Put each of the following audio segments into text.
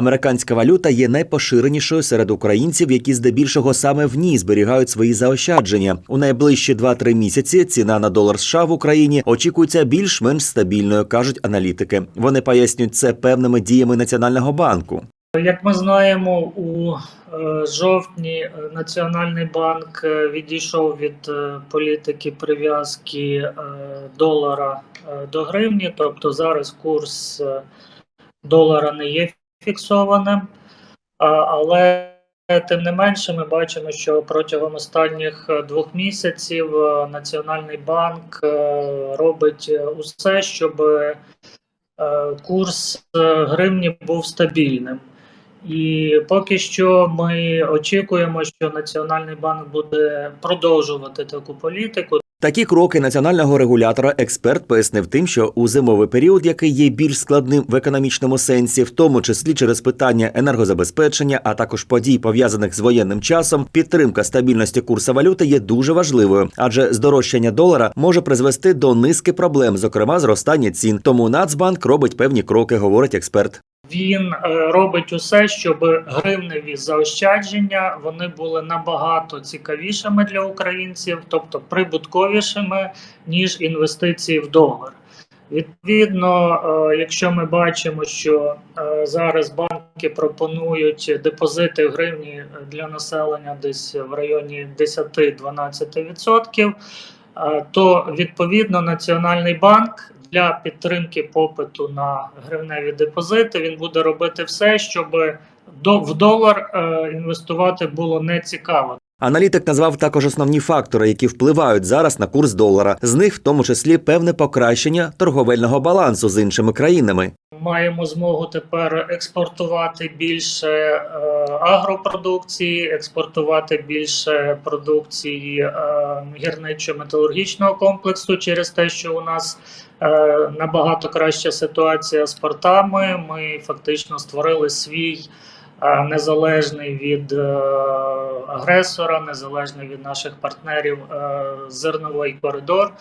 Американська валюта є найпоширенішою серед українців, які здебільшого саме в ній зберігають свої заощадження. У найближчі 2-3 місяці ціна на долар США в Україні очікується більш-менш стабільною, кажуть аналітики. Вони пояснюють це певними діями Національного банку. Як ми знаємо, у е, жовтні е, Національний банк е, відійшов від політики прив'язки долара до гривні, тобто зараз курс долара не є фіксованим, але тим не менше ми бачимо, що протягом останніх е, двох місяців е, Національний банк е, робить усе, щоб курс гривні був стабільним. І поки що ми очікуємо, що Національний банк буде продовжувати таку політику. Такі кроки національного регулятора експерт пояснив тим, що у зимовий період, який є більш складним в економічному сенсі, в тому числі через питання енергозабезпечення, а також подій пов'язаних з воєнним часом, підтримка стабільності курсу валюти є дуже важливою, адже здорожчання долара може призвести до низки проблем, зокрема зростання цін. Тому Нацбанк робить певні кроки, говорить експерт. Він е, робить усе, щоб гривневі заощадження вони були набагато цікавішими для українців, тобто прибутковішими ніж інвестиції в долар. Відповідно, е, якщо ми бачимо, що е, зараз банки пропонують депозити в гривні для населення десь в районі 10-12%, е, то відповідно Національний банк для підтримки попиту на гривневі депозити він буде робити все, щоб в долар е, інвестувати було не цікаво. Аналітик назвав також основні фактори, які впливають зараз на курс долара. З них в тому числі певне покращення торговельного балансу з іншими країнами. Маємо змогу тепер експортувати більше е, агропродукції, експортувати більше продукції е, гірничо-металургічного комплексу через те, що у нас е, набагато краща ситуація з портами. Ми фактично створили свій незалежний від агресора, незалежний від наших партнерів е, зерновий коридор.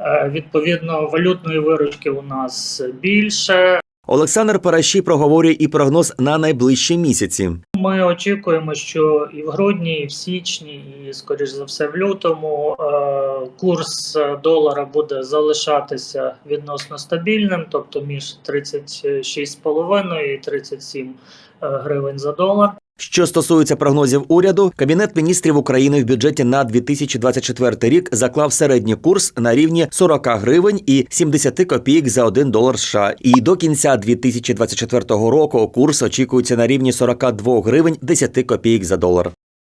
Е, Відповідно, валютної виручки у нас більше. Олександр Параші проговорює і прогноз на найближчі місяці. Ми очікуємо, що і в грудні, і в січні, і скоріш за все в лютому е, курс долара буде залишатися відносно стабільним, тобто між 36,5 і 37 е, гривень за долар. Що стосується прогнозів уряду, кабінет міністрів України в бюджеті на 2024 рік заклав середній курс на рівні 40 гривень і 70 копійок за 1 долар США. І до кінця 2024 року курс очікується на рівні 42 гривень 10 копійок за долар.